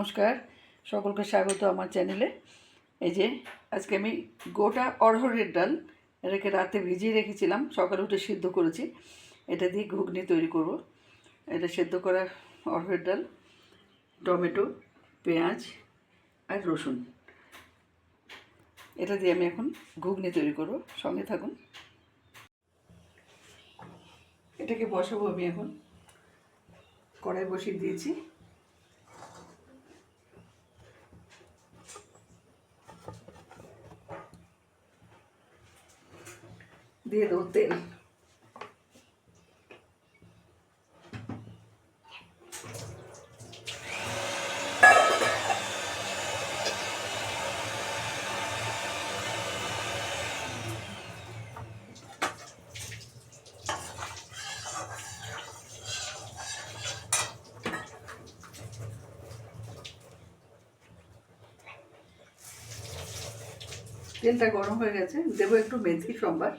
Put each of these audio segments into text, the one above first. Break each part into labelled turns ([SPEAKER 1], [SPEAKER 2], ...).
[SPEAKER 1] নমস্কার, সকলকে স্বাগত আমার চ্যানেলে। এই যে, আজকে আমি গোটা অড়হরের ডাল এটাকে রাতে ভিজিয়ে রেখেছিলাম, সকালে উঠে সিদ্ধ করেছি। এটা দিয়ে ঘুগনি তৈরি করব। এটা সেদ্ধ করা অড়হরের ডাল, টমেটো, পেঁয়াজ আর রসুন। এটা দিয়ে আমি এখন ঘুগনি তৈরি করব, সঙ্গে থাকুন। এটাকে বসাবো আমি এখন। কড়াই বসিয়ে দিয়েছি। দিয়ে দেবো তেল। গরম হয়ে গেছে দেবো একটু মেথি সম্বার।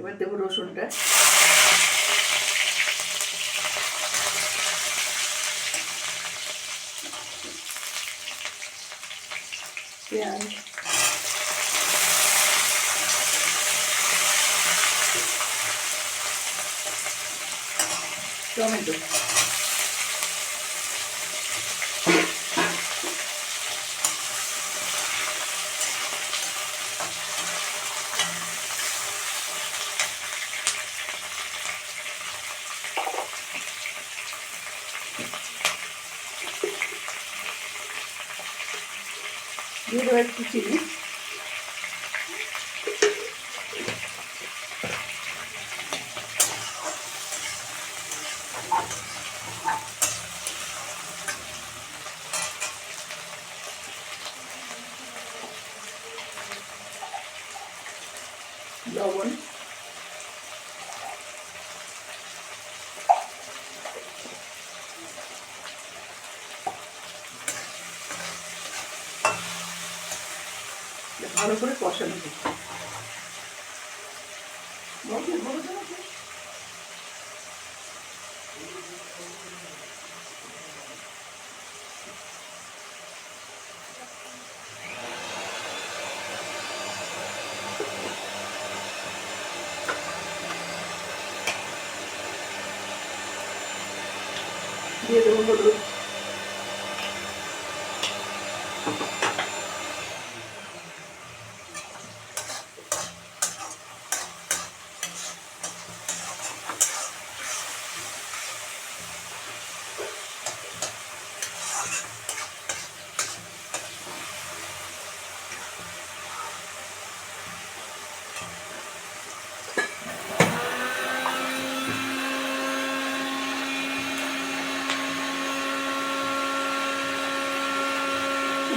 [SPEAKER 1] এবার দেবো রসুনটা। টমেটো। দেবো একটু চিনি। লবণ। ভালো করে কষানো। দিয়ে দেবো হলুদ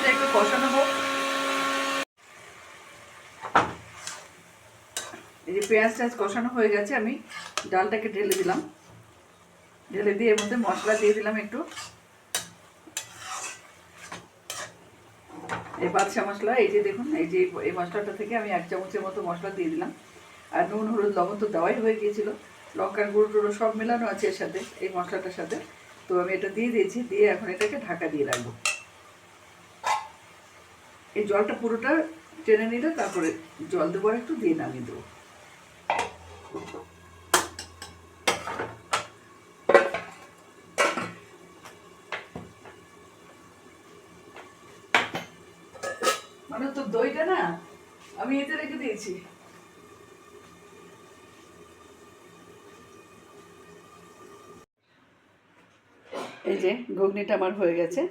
[SPEAKER 1] এটা একটু কষানো হোক। এই যে পেঁয়াজ টেয়াজ কষানো হয়ে গেছে, আমি ডালটাকে ঢেলে দিলাম। ঢেলে দিয়ে এর মধ্যে মশলা দিয়ে দিলাম একটু। এই বাদশা মশলা, এই যে দেখুন, এই যে এই মশলাটা থেকে আমি এক চামচের মতো মশলা দিয়ে দিলাম। আর নুন, হলুদ, লবণ তো দেওয়াই হয়ে গিয়েছিল। লঙ্কার গুঁড়ো টুড়ো সব মেলানো আছে এর সাথে, এই মশলাটার সাথে। তো আমি এটা দিয়ে দিয়েছি, দিয়ে এখন এটাকে ঢাকা দিয়ে রাখব। এই জলটা পুরোটা টেনে নিলে তারপরে জল দেবো একটু দিয়ে নামিয়ে দেবো। মানে তো দইটা না, আমি এতে রেখে দিয়েছি। এই যে ঘুগনিটা আমার হয়ে গেছে।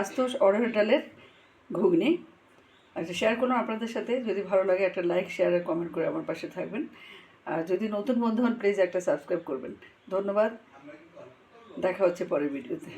[SPEAKER 1] আস্ত অর্ডার ডালের ঘুগনি। আচ্ছা শেয়ার করুন আপনাদের সাথে। যদি ভালো লাগে একটা লাইক শেয়ার আর কমেন্ট করে আমার পাশে থাকবেন। আর যদি নতুন বন্ধু হন প্লিজ একটা সাবস্ক্রাইব করবেন। ধন্যবাদ। দেখা হচ্ছে পরের ভিডিওতে